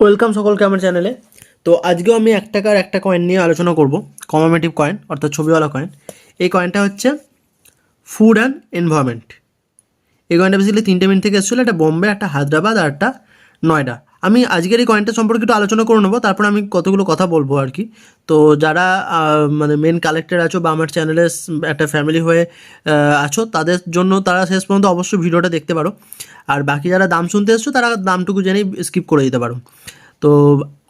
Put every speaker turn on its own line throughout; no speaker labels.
Welcome সকলকে আমার চ্যানেলে। তো আজকেও আমি এক টাকার একটা কয়েন নিয়ে আলোচনা করব কমামেটিভ কয়েন অর্থাৎ ছবিওয়ালা কয়েন এই কয়েনটা হচ্ছে ফুড অ্যান্ড এনভায়রনমেন্ট এই কয়েনটা বেসিক্যালি তিনটে মিনিট থেকে এসেছিল, একটা বোম্বে, একটা হায়দ্রাবাদ, আর একটা নয়ডা। আমি আজকের এই কয়েনটা সম্পর্কে একটু আলোচনা করে নেব, তারপর আমি কতগুলো কথা বলব আর কি। তো যারা মানে মেন কালেক্টর আছো বা আমার চ্যানেলে একটা ফ্যামিলি হয়ে আছো, তাদের জন্য তারা শেষ পর্যন্ত অবশ্যই ভিডিওটা দেখতে পারো। আর বাকি যারা দাম শুনতে এসছো, তারা দামটুকু জেনেই স্কিপ করে দিতে পারো। তো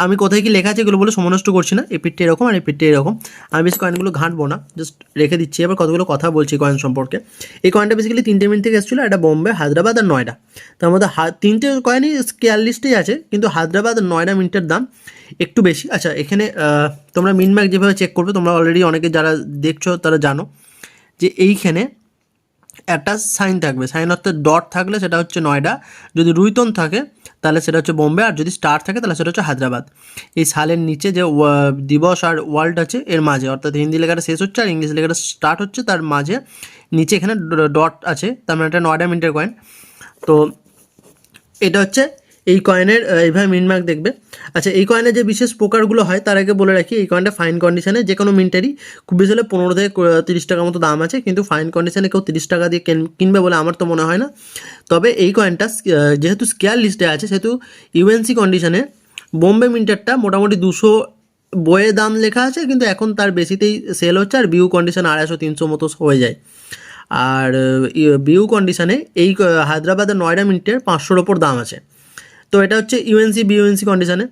আমি কোথায় কি লেখা আছে এগুলো বলে সমনষ্ট করছি না। এই পিঠটা এরকম আর এই পিঠটা এরকম। আমি বেশি কয়েনগুলো ঘাঁটবো না জাস্ট রেখে দিচ্ছি। এবার কতগুলো কথা বলছি কয়েন সম্পর্কে। এই কয়েনটা বেসিক্যালি তিনটে মিনিট থেকে এসেছিল একটা বোম্বে, হায়দ্রাবাদ আর নয়ডা। তার মধ্যে তিনটে কয়েনই স্কেয়ার লিস্টেই আছে, কিন্তু হায়দ্রাবাদ নয়ডা মিনিটের দাম একটু বেশি। আচ্ছা এখানে তোমরা মিনম্যাক যেভাবে চেক করবে, তোমরা অলরেডি অনেকে যারা দেখছ তারা জানো যে এইখানে একটা সাইন থাকবে। সাইন অর্থাৎ ডট থাকলে সেটা হচ্ছে নয়ডা। যদি রুইতন থাকে, তাহলে সেটা হচ্ছে বোম্বে, আর যদি স্টার থাকে, তাহলে সেটা হচ্ছে হায়দ্রাবাদ। এই সালের নিচে যে দিবস আর ওয়ার্ল্ড আছে, এর মাঝে, অর্থাৎ হিন্দি লেখাটা শেষ হচ্ছে আর ইংলিশ লেখাটা স্টার্ট হচ্ছে, তার মাঝে নিচে এখানে ডট আছে, তার মানে একটা নয়ডা মিন্টের কয়েন তো, এটা হচ্ছে এই কয়েনের এইভাবে মিনমার্ক দেখবে। আচ্ছা এই কয়েনের যে বিশেষ প্রকারগুলো হয়, তার আগে বলে রাখি, এই কয়েনটা ফাইন কন্ডিশনে যে কোনো মিনিটেরই খুব বেশি হলে পনেরো থেকে তিরিশ টাকার মতো দাম আছে, কিন্তু ফাইন কন্ডিশনে কেউ তিরিশ টাকা দিয়ে কেন- কিনবে বলে আমার তো মনে হয় না। তবে এই কয়েনটা যেহেতু স্কেয়ার লিস্টে আছে, সেহেতু ইউএনসি কন্ডিশনে বোম্বে মিন্টারটা মোটামুটি দুশো বইয়ে দাম লেখা আছে, কিন্তু এখন তার বেশিতেই সেল হচ্ছে, আর বিউ কন্ডিশন আড়াইশো, তিনশো মতো হয়ে যায়। আর বিউ কন্ডিশনে এই হায়দ্রাবাদের নয়ডা মিনিটের পাঁচশোর ওপর দাম আছে। তো এটা হচ্ছে ইউএনসি বিউএনসি কন্ডিশানে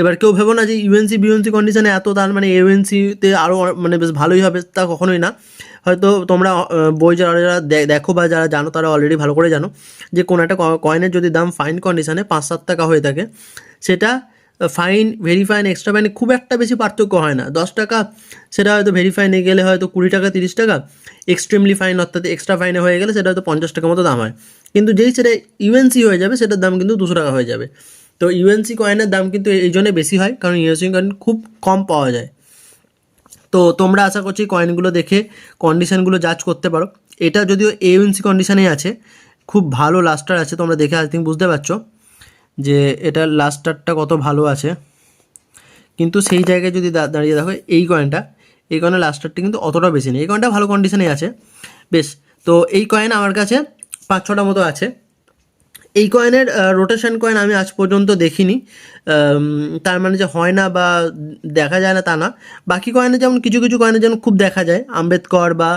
এবার কেউ ভেবো না যে ইউএনসি বিউএনসি কন্ডিশানে এত তার মানে ইউএনসিতে আরও মানে বেশ ভালোই হবে, তা কখনোই না। হয়তো তোমরা বই যারা যারা দেখো বা যারা জানো, তারা অলরেডি ভালো করে জানো যে কোনো একটা কয়েনের যদি দাম ফাইন কন্ডিশানে পাঁচ, সাত টাকা হয়ে থাকে, সেটা ফাইন ভেরিফাইন এক্সট্রা ফাইনে খুব একটা বেশি পার্থক্য হয় না। দশ টাকা, সেটা হয়তো ভেরিফাইনে গেলে হয়তো কুড়ি টাকা, তিরিশ টাকা। এক্সট্রিমলি ফাইন অর্থাৎ এক্সট্রা ফাইনে হয়ে গেলে সেটা হয়তো পঞ্চাশ টাকা মতো দাম হয়। কিন্তু যেই সেটা ইউএনসি হয়ে যাবে, সেটার দাম কিন্তু দুশো টাকা হয়ে যাবে। তো ইউএনসি কয়েনের দাম কিন্তু এই জন্যে বেশি হয়, কারণ ইউএনসি কয়েন খুব কম পাওয়া যায়। তো তোমরা আশা করছি কয়েনগুলো দেখে কন্ডিশানগুলো জাজ করতে পারো। এটা যদিও এউএনসি কন্ডিশানেই আছে, খুব ভালো লাস্টার আছে, তোমরা দেখে আই থিঙ্ক বুঝতে পারছ। যে এটার লাস্টারটা কত ভালো আছে। কিন্তু সেই জায়গায় যদি দাঁড়িয়ে দেখো এই কয়েনটা এই কয়েনের লাস্টারটা কিন্তু অতটা বেশি নেই। এই কয়েনটা ভালো কন্ডিশনেই আছে। বেশ, তো এই কয়েন আমার কাছে পাঁচ ছটা মতো আছে। এই কয়েনের রোটেশন কয়েন আমি আজ পর্যন্ত দেখিনি। তার মানে যে হয় না বা দেখা যায় না তা না। বাকি কয়েনে যেমন কিছু কিছু কয়েনে যেমন খুব দেখা যায়, আম্বেদকর বা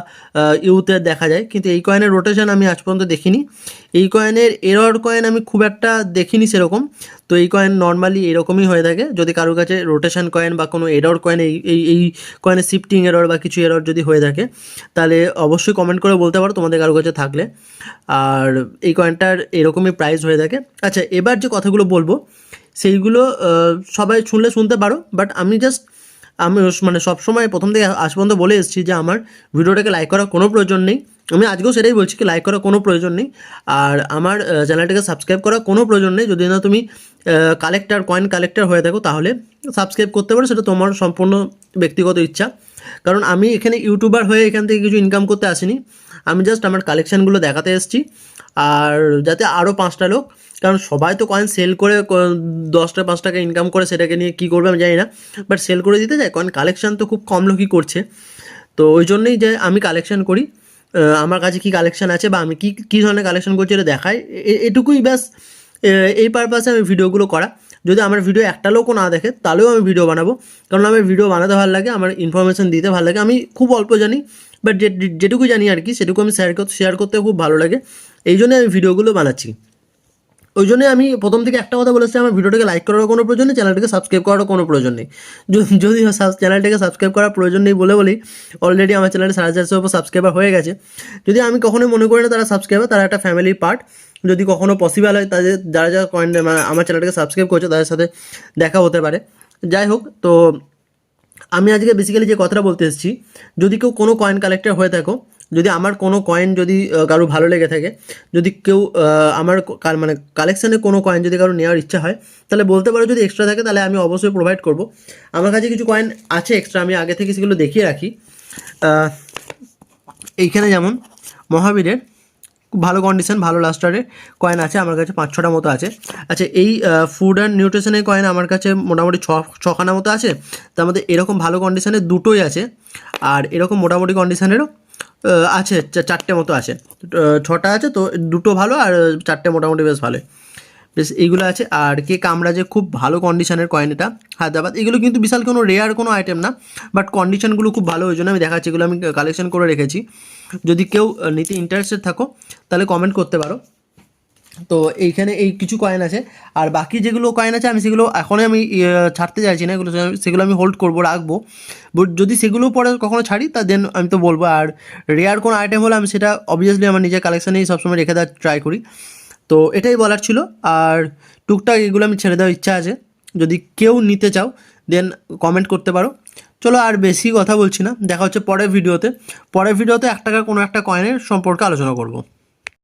ইউথের দেখা যায়, কিন্তু এই কয়েনের রোটেশন আমি আজ পর্যন্ত দেখিনি। এই কয়েনের এরর কয়েন আমি খুব একটা দেখিনি সেরকম, তো এই কয়েন নর্মালি এরকমই হয়ে থাকে। যদি কারোর কাছে রোটেশন কয়েন বা কোনো এরর কয়েন এই এই এই কয়েনের শিফটিং এরর বা কিছু এরর যদি হয়ে থাকে, তাহলে অবশ্যই কমেন্ট করে বলতে পারো তোমাদের কারোর কাছে থাকলে। আর এই কয়েনটার এরকমই প্রাইস হয়ে থাকে। আচ্ছা এবার যে কথাগুলো বলব সেইগুলো সবাই শুনলে শুনতে পারো বাট আমি জাস্ট আমি মানে সবসময় প্রথম থেকে আজ পর্যন্ত বলে এসেছি যে আমার ভিডিওটাকে লাইক করার কোনো প্রয়োজন নেই। আমি আজকেও সেটাই বলছি কি লাইক করার কোনো প্রয়োজন নেই। আর আমার চ্যানেলটাকে সাবস্ক্রাইব করার কোনো প্রয়োজন নেই। যদি না তুমি কালেক্টার কয়েন কালেক্টর হয়ে থাকো, তাহলে সাবস্ক্রাইব করতে পারো, সেটা তোমার সম্পূর্ণ ব্যক্তিগত ইচ্ছা। কারণ আমি এখানে ইউটিউবার হয়ে এখান থেকে কিছু ইনকাম করতে আসিনি। আমি জাস্ট আমার কালেকশানগুলো দেখাতে এসেছি। আর যাতে আরও পাঁচটা লোক, কারণ সবাই তো কয়েন সেল করে দশটা পাঁচ টাকা ইনকাম করে, সেটাকে নিয়ে কী করবে আমি জানি না বাট সেল করে দিতে যায় কয়েন কালেকশান তো খুব কম লোকই করছে। তো ওই জন্যই যে আমি কালেকশান করি আমার কাছে কী কালেকশান আছে বা আমি কী কী ধরনের কালেকশান করছি এটা দেখাই এটুকুই ব্যাস। এই পারপাসে আমি ভিডিওগুলো করা। যদি আমার ভিডিও একটা লোকও না দেখে, তাহলেও আমি ভিডিও বানাবো। কারণ আমার ভিডিও বানাতে ভালো লাগে, আমার ইনফরমেশন দিতে ভালো লাগে। আমি খুব অল্প জানি বাট যেটুকু জানি আর কি, সেটুকু আমি শেয়ার শেয়ার করতে খুব ভালো লাগে। এই জন্য আমি ভিডিওগুলো বানাচ্ছি। ওই জন্য আমি প্রথম থেকে একটা কথা বলেছি, আমার ভিডিওটাকে লাইক করার কোনো প্রয়োজন নেই চ্যানেলটাকে সাবস্ক্রাইব করারও কোনো প্রয়োজন নেই। যদি চ্যানেলটাকে সাবস্ক্রাইব করার প্রয়োজন নেই বলে বলি অলরেডি আমার চ্যানেলে সাড়ে চারশোর উপর সাবস্ক্রাইবার হয়ে গেছে। যদি আমি কখনোই মনে করি না তারা সাবস্ক্রাইবার তারা একটা ফ্যামিলির পার্ট যদি কখনো পসিবল হয় তাদের যারা যারা কয়েন মানে আমার চ্যানেলটাকে সাবস্ক্রাইব করছে, তাদের সাথে দেখা হতে পারে। যাই হোক, তো আমি আজকে বেসিক্যালি যে কথাটা বলতে এসেছি, যদি কেউ কোনো কয়েন কালেক্টর হয়ে থাকো যদি আমার কোনো কয়েন যদি কারও ভালো লেগে থাকে, যদি কেউ আমার মানে কালেকশানে কোনো কয়েন যদি কারও নেওয়ার ইচ্ছা হয়, তাহলে বলতে পারো যদি এক্সট্রা থাকে, তাহলে আমি অবশ্যই প্রোভাইড করব। আমার কাছে কিছু কয়েন আছে এক্সট্রা আমি আগে থেকে সেগুলো দেখিয়ে রাখি। এইখানে যেমন মহাবীরের ভালো কন্ডিশন ভালো লাস্টারের কয়েন আছে, আমার কাছে পাঁচ ছটা মতো আছে। আচ্ছা এই ফুড অ্যান্ড নিউট্রিশনের কয়েন আমার কাছে মোটামুটি ছ, ছখানা মতো আছে। তার মধ্যে এরকম ভালো কন্ডিশনের দুটোই আছে। আর এরকম মোটামুটি কন্ডিশনেরও আছে চারটে মতো আছে। ছটা আছে তো, দুটো ভালো আর চারটে মোটামুটি বেশ ভালো বেশ, এইগুলো আছে। আর কে কামরা যে খুব ভালো কন্ডিশনের কয়েন এটা, হায়দ্রাবাদ। এগুলো কিন্তু বিশাল কোনো রেয়ার কোনো আইটেম না বাট কন্ডিশনগুলো খুব ভালো, ওই জন্য আমি দেখাচ্ছি। এগুলো আমি কালেকশন করে রেখেছি। যদি কেউ নিতে ইন্টারেস্টেড থাকো, তাহলে কমেন্ট করতে পারো। তো এইখানে এই কিছু কয়েন আছে। আর বাকি যেগুলো কয়েন আছে আমি সেগুলো এখনই আমি ইয়ে, ছাড়তে চাইছি না। এগুলো সেগুলো আমি হোল্ড করব রাখব। But যদি সেগুলো পরে কখনো ছাড়ি তা দেন আমি তো বলব। আর রেয়ার কোনো আইটেম হলে আমি সেটা অবভিয়াসলি আমার নিজের কালেকশানেই সবসময় রেখে দেওয়ার ট্রাই করি। তো এটাই বলার ছিল। আর টুকটাক এগুলো আমি ছেড়ে দেওয়ার ইচ্ছা আছে। যদি কেউ নিতে চাও দেন কমেন্ট করতে পারো। চলো আর বেশি কথা বলছি না। দেখা হচ্ছে পরের ভিডিওতে পরের ভিডিওতে এক টাকার কোনো একটা কয়েনের সম্পর্কে আলোচনা করব।